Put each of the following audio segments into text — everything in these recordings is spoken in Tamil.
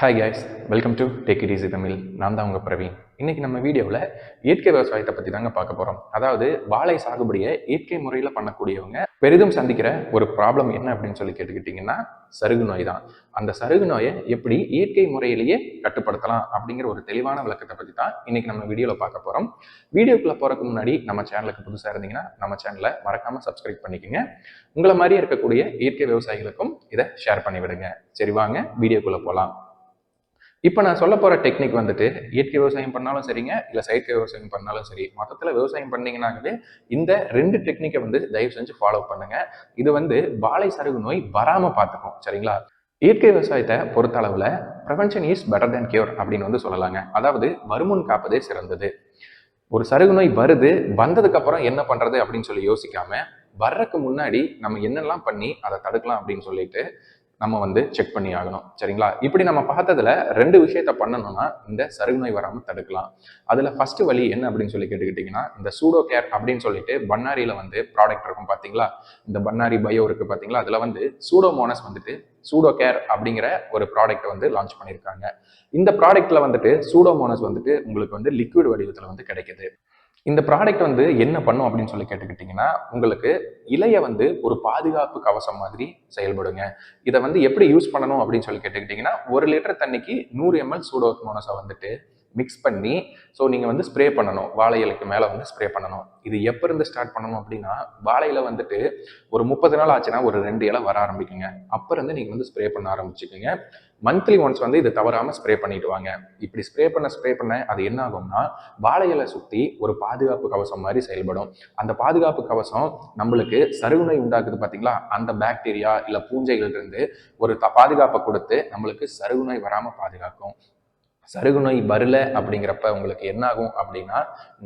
Hi guys welcome to take it easy Tamil நான் தான் உங்கள் பிரவீன். இன்னைக்கு நம்ம வீடியோவில் இயற்கை விவசாயத்தை பற்றி தாங்க பார்க்க போகிறோம் அதாவது வாழை சாகுபடியை இயற்கை முறையில் பண்ணக்கூடியவங்க பெரிதும் சந்திக்கிற ஒரு ப்ராப்ளம் என்ன அப்படின்னு சொல்லி கேட்டுக்கிட்டிங்கன்னா சருகு நோய் தான். அந்த சருகு நோயை எப்படி இயற்கை முறையிலேயே கட்டுப்படுத்தலாம் அப்படிங்கிற ஒரு தெளிவான விளக்கத்தை பற்றி தான் இன்னைக்கு நம்ம வீடியோவில் பார்க்க போகிறோம் வீடியோக்குள்ளே போகிறதுக்கு முன்னாடி நம்ம சேனலுக்கு புதுசாக இருந்தீங்கன்னா நம்ம சேனலை மறக்காமல் சப்ஸ்கிரைப் பண்ணிக்கோங்க. உங்களை மாதிரியே இருக்கக்கூடிய இயற்கை விவசாயிகளுக்கும் இதை ஷேர் பண்ணிவிடுங்க. சரி வாங்க வீடியோக்குள்ளே போகலாம் இப்போ நான் சொல்ல போகிற டெக்னிக் வந்துட்டு இயற்கை விவசாயம் பண்ணாலும் சரிங்க இல்லை செயற்கை விவசாயம் பண்ணாலும் சரி மொத்தத்தில் விவசாயம் பண்ணீங்கன்னாவே இந்த ரெண்டு டெக்னிக்கை வந்து தயவு செஞ்சு ஃபாலோ பண்ணுங்க. இது வந்து வாழை சருகு நோய் வராமல் பார்த்துக்கும் சரிங்களா? இயற்கை விவசாயத்தை பொறுத்த அளவில் prevention is better than cure அப்படின்னு வந்து சொல்லலாங்க. அதாவது வருமுன் காப்பதே சிறந்தது. ஒரு சருகு நோய் வருது வந்ததுக்கப்புறம் என்ன பண்ணுறது அப்படின்னு சொல்லி யோசிக்காம வர்றதுக்கு முன்னாடி நம்ம என்னெல்லாம் பண்ணி அதை தடுக்கலாம் அப்படின்னு சொல்லிட்டு நம்ம வந்து செக் பண்ணி ஆகணும். சரிங்களா? இப்படி நம்ம பார்த்ததுல ரெண்டு விஷயத்த பண்ணணும்னா இந்த சருகு நோய் வராமல் தடுக்கலாம். அதுல ஃபர்ஸ்ட் வழி என்ன அப்படின்னு சொல்லி கேட்டுக்கிட்டிங்கன்னா இந்த சூடோ கேர் அப்படின்னு சொல்லிட்டு பண்ணாரியில வந்து ப்ராடக்ட் இருக்கும் பாத்தீங்களா இந்த பண்ணாரி பயோ இருக்கு பாத்தீங்களா அதுல வந்து சூடோமோனஸ் வந்துட்டு சூடோ கேர் அப்படிங்கிற ஒரு ப்ராடக்ட்டை வந்து லான்ச் பண்ணியிருக்காங்க. இந்த ப்ராடக்ட்ல வந்துட்டு சூடோமோனஸ் வந்துட்டு உங்களுக்கு வந்து லிக்விட் வடிவத்தில் வந்து கிடைக்குது. இந்த ப்ராடக்ட் வந்து என்ன பண்ணும் அப்படின்னு சொல்லி கேட்டுக்கிட்டிங்கன்னா உங்களுக்கு இலைய வந்து ஒரு பாதுகாப்பு கவசம் மாதிரி செயல்படுங்க. இதை வந்து எப்படி யூஸ் பண்ணணும் அப்படின்னு சொல்லி கேட்டுக்கிட்டிங்கன்னா ஒரு லிட்டர் தண்ணிக்கு நூறு எம்எல் சூடோக்மோனஸை வந்துட்டு மிக்ஸ் பண்ணி ஸோ நீங்கள் வந்து ஸ்ப்ரே பண்ணணும். வாழை இலைக்கு மேலே வந்து ஸ்ப்ரே பண்ணணும். இது எப்போ இருந்து ஸ்டார்ட் பண்ணணும் அப்படின்னா வாழையில வந்துட்டு ஒரு முப்பது நாள் ஆச்சுன்னா ஒரு ரெண்டு இலை வர ஆரம்பிக்குங்க. அப்போ இருந்து நீங்கள் வந்து ஸ்ப்ரே பண்ண ஆரம்பிச்சுக்கோங்க. மந்த்லி ஒன்ஸ் வந்து இது தவறாமல் ஸ்ப்ரே பண்ணிட்டு வாங்க இப்படி ஸ்ப்ரே பண்ண ஸ்ப்ரே பண்ண அது என்ன ஆகும்னா வாழை இலை சுற்றி ஒரு பாதுகாப்பு கவசம் மாதிரி செயல்படும். அந்த பாதுகாப்பு கவசம் நம்மளுக்கு சருகுநோய் உண்டாக்குது பார்த்தீங்களா அந்த பாக்டீரியா இல்லை பூஞ்சைகள் இருந்து ஒரு த பாதுகாப்பை கொடுத்து நம்மளுக்கு சருகுநோய் வராமல் பாதுகாக்கும். சருகு நோய் வரல அப்படிங்கிறப்ப உங்களுக்கு என்ன ஆகும் அப்படின்னா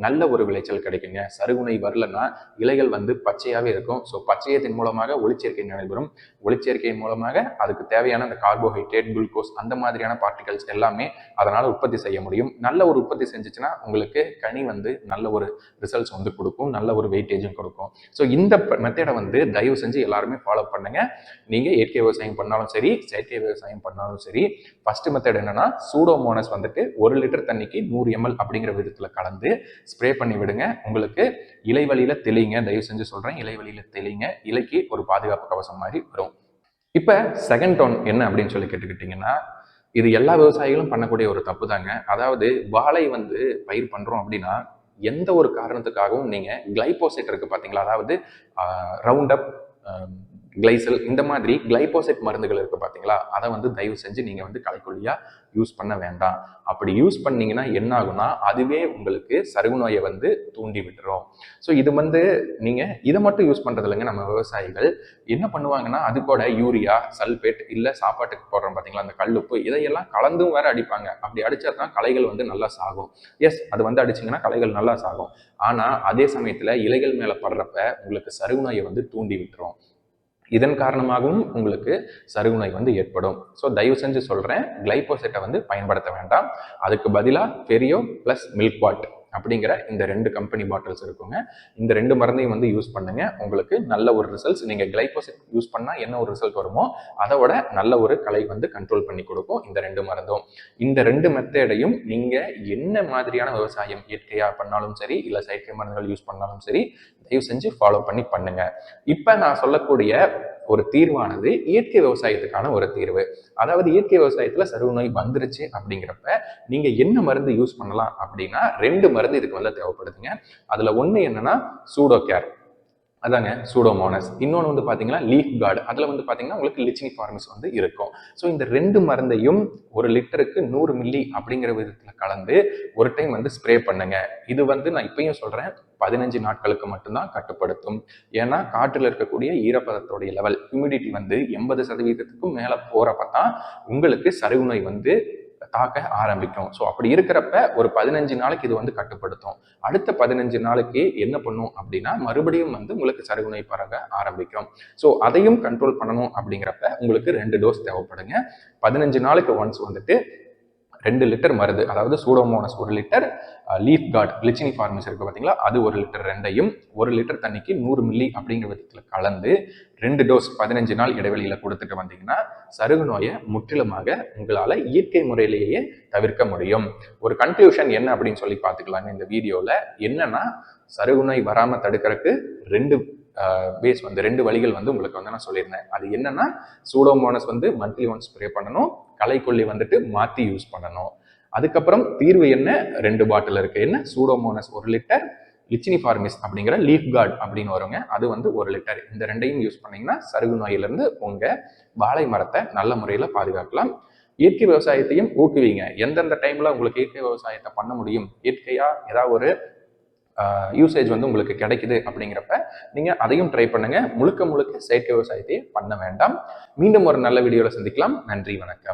நல்ல ஒரு விளைச்சல் கிடைக்குங்க. சருகு நோய் வரலன்னா இலைகள் வந்து பச்சையாகவே இருக்கும். ஸோ பச்சையத்தின் மூலமாக ஒளிச்சேர்க்கை நடைபெறும். ஒளிச்சேர்க்கையின் மூலமாக அதுக்கு தேவையான அந்த கார்போஹைட்ரேட் குளுக்கோஸ் அந்த மாதிரியான பார்ட்டிகல்ஸ் எல்லாமே அதனால் உற்பத்தி செய்ய முடியும். நல்ல ஒரு உற்பத்தி செஞ்சுச்சுன்னா உங்களுக்கு கனி வந்து நல்ல ஒரு ரிசல்ட்ஸ் வந்து கொடுக்கும். நல்ல ஒரு வெயிட்டேஜும் கொடுக்கும். ஸோ இந்த மெத்தடை வந்து தயவு செஞ்சு எல்லாருமே ஃபாலோ பண்ணுங்க. நீங்கள் இயற்கை விவசாயம் பண்ணாலும் சரி செயற்கை விவசாயம் பண்ணாலும் சரி ஃபர்ஸ்ட் மெத்தட் என்னன்னா சூடோமோனஸ் வந்துட்டு ஒரு லிட்டர் தண்ணிக்கு நூறு எம்எல் அப்படிங்கிற விதத்தில் கலந்து ஸ்ப்ரே பண்ணி விடுங்க. உங்களுக்கு இலைவழியில் தெளிங்க. தயவு செஞ்சு சொல்கிறேன் இலைவழியில் தெளிங்க. இலைக்கு ஒரு பாதுகாப்பு கவசம் மாதிரி வரும். இப்போ செகண்ட் டோன் என்ன அப்படின்னு சொல்லி கேட்டுக்கிட்டிங்கன்னா இது எல்லா விவசாயிகளும் பண்ணக்கூடிய ஒரு தப்பு தாங்க. அதாவது வாழை வந்து பயிர் பண்ணுறோம் அப்படின்னா எந்த ஒரு காரணத்துக்காகவும் நீங்கள் கிளைபோசைட் இருக்குது பார்த்தீங்களா அதாவது ரவுண்ட் அப் கிளைசல் இந்த மாதிரி கிளைபோசைட் மருந்துகள் இருக்குது பார்த்தீங்களா அதை வந்து தயவு செஞ்சு நீங்கள் வந்து கலைக்கொல்லியாக யூஸ் பண்ண வேண்டாம். அப்படி யூஸ் பண்ணீங்கன்னா என்ன ஆகும்னா அதுவே உங்களுக்கு சருகு நோயை வந்து தூண்டி விட்டுரும். ஸோ இது வந்து நீங்கள் இதை மட்டும் யூஸ் பண்ணுறது இல்லைங்க நம்ம விவசாயிகள். என்ன பண்ணுவாங்கன்னா அது கூட யூரியா சல்பேட் இல்லை சாப்பாட்டுக்கு போடுறோம் பார்த்தீங்களா அந்த கல்லுப்பு இதையெல்லாம் கலந்தும் வேற அடிப்பாங்க. அப்படி அடித்தா தான் களைகள் வந்து நல்லா சாகும். எஸ் அது வந்து அடிச்சிங்கன்னா களைகள் நல்லா சாகும். ஆனால் அதே சமயத்தில் இலைகள் மேலே படுறப்ப உங்களுக்கு சருகு நோயை வந்து தூண்டி விட்டுரும். இதன் காரணமாகவும் உங்களுக்கு சருகு நோய் வந்து ஏற்படும். ஸோ தயவு செஞ்சு சொல்கிறேன் கிளைபோசெட்டை வந்து பயன்படுத்த வேண்டாம். அதுக்கு பதிலாக பெரியோ ப்ளஸ் மில்க் வாட் அப்படிங்கிற இந்த ரெண்டு கம்பெனி பாட்டில்ஸ் இருக்குங்க. இந்த ரெண்டு மருந்தையும் வந்து யூஸ் பண்ணுங்க. உங்களுக்கு நல்ல ஒரு ரிசல்ட்ஸ் நீங்கள் கிளைபோசெட் யூஸ் பண்ணால் என்ன ஒரு ரிசல்ட் வருமோ அதை விட நல்ல ஒரு கலை வந்து கண்ட்ரோல் பண்ணி கொடுக்கும் இந்த ரெண்டு மருந்தும். இந்த ரெண்டு மெத்தடையும் நீங்கள் என்ன மாதிரியான விவசாயம் இயற்கையாக பண்ணாலும் சரி இல்லை செயற்கை மருந்துகள் யூஸ் பண்ணாலும் சரி தயவு செஞ்சு ஃபாலோ பண்ணி பண்ணுங்க. இப்போ நான் சொல்லக்கூடிய ஒரு தீர்வானது இயற்கை விவசாயத்துக்கான ஒரு தீர்வு. அதாவது இயற்கை விவசாயத்துல சருவு நோய் வந்துருச்சு அப்படிங்கிறப்ப நீங்க என்ன மருந்து யூஸ் பண்ணலாம் அப்படின்னா ரெண்டு மருந்து இதுக்கு வந்து தேவைப்படுதுங்க. அதுல ஒண்ணு என்னன்னா சூடோ கேர் அதாங்க சூடோமோனஸ் இன்னொன்று வந்து பார்த்தீங்கன்னா லீஃப் கார்டு அதில் வந்து பார்த்தீங்கன்னா உங்களுக்கு லிச்சினி ஃபார்மஸ் வந்து இருக்கும். ஸோ இந்த ரெண்டு மருந்தையும் ஒரு லிட்டருக்கு நூறு மில்லி அப்படிங்கிற விதத்தில் கலந்து ஒரு டைம் வந்து ஸ்ப்ரே பண்ணுங்க. இது வந்து நான் இப்பயும் சொல்கிறேன் பதினஞ்சு நாட்களுக்கு மட்டும்தான் கட்டுப்படுத்தும். ஏன்னா காற்றில் இருக்கக்கூடிய ஈரப்பதத்துடைய லெவல் ஹியூமிடிட்டி வந்து எண்பது சதவீதத்துக்கும் மேலே போகிறப்ப தான் உங்களுக்கு சருகு நோய் வந்து தாக்க ஆரம்பிக்கும். ஸோ அப்படி இருக்கிறப்ப ஒரு பதினஞ்சு நாளைக்கு இது வந்து கட்டுப்படுத்தும். அடுத்த பதினஞ்சு நாளைக்கு என்ன பண்ணும் அப்படின்னா மறுபடியும் வந்து உங்களுக்கு சருகு பரக பரவ ஆரம்பிக்கும். ஸோ அதையும் கண்ட்ரோல் பண்ணணும் அப்படிங்கிறப்ப உங்களுக்கு ரெண்டு டோஸ் தேவைப்படுங்க. பதினஞ்சு நாளைக்கு ஒன்ஸ் வந்துட்டு ரெண்டு லிட்டர் மருந்து அதாவது சூடோமோனஸ் ஒரு லிட்டர் லீஃப் கார்டு கிளிச்சினி ஃபார்மஸ் இருக்குது பார்த்தீங்களா அது ஒரு லிட்டர் ரெண்டையும் ஒரு லிட்டர் தண்ணிக்கு நூறு மில்லி அப்படிங்கிற விதத்தில் கலந்து ரெண்டு டோஸ் பதினஞ்சு நாள் இடைவெளியில் கொடுத்துட்டு வந்தீங்கன்னா சருகு நோயை முற்றிலுமாக உங்களால் இயற்கை முறையிலேயே தவிர்க்க முடியும். ஒரு கன்க்ளூஷன் என்ன அப்படின்னு சொல்லி பார்த்துக்கலாங்க இந்த வீடியோவில் என்னன்னா சருகு நோய் வராமல் தடுக்கிறதுக்கு ரெண்டு பேஸ் வந்து ரெண்டு வழிகள் வந்து உங்களுக்கு வந்து நான் சொல்லியிருந்தேன். அது என்னன்னா சூடோமோனஸ் வந்து மந்த்லி ஒன்ஸ் ஸ்ப்ரே பண்ணணும். களைக்கொல்லி வந்துட்டு மாற்றி யூஸ் பண்ணணும். அதுக்கப்புறம் தீர்வு என்ன? ரெண்டு பாட்டில் இருக்கு. என்ன? சூடோமோனஸ் ஒரு லிட்டர் லிச்சினி ஃபார்மிஸ் அப்படிங்கிற லீஃப் கார்டு அப்படின்னு வருங்க. அது வந்து ஒரு லிட்டர் இந்த ரெண்டையும் யூஸ் பண்ணீங்கன்னா சருகு நோயிலிருந்து உங்க வாழை மரத்தை நல்ல முறையில் பாதுகாக்கலாம். இயற்கை விவசாயத்தையும் ஊக்குவீங்க. எந்தெந்த டைம்ல உங்களுக்கு இயற்கை விவசாயத்தை பண்ண முடியும்? இயற்கையா ஏதாவது ஒரு யூசேஜ் வந்து உங்களுக்கு கிடைக்குது அப்படிங்கிறப்ப நீங்கள் அதையும் ட்ரை பண்ணுங்க. முழுக்க முழுக்க செயற்கை விவசாயத்தையே பண்ண வேண்டாம். மீண்டும் ஒரு நல்ல வீடியோவில் சந்திக்கலாம். நன்றி வணக்கம்.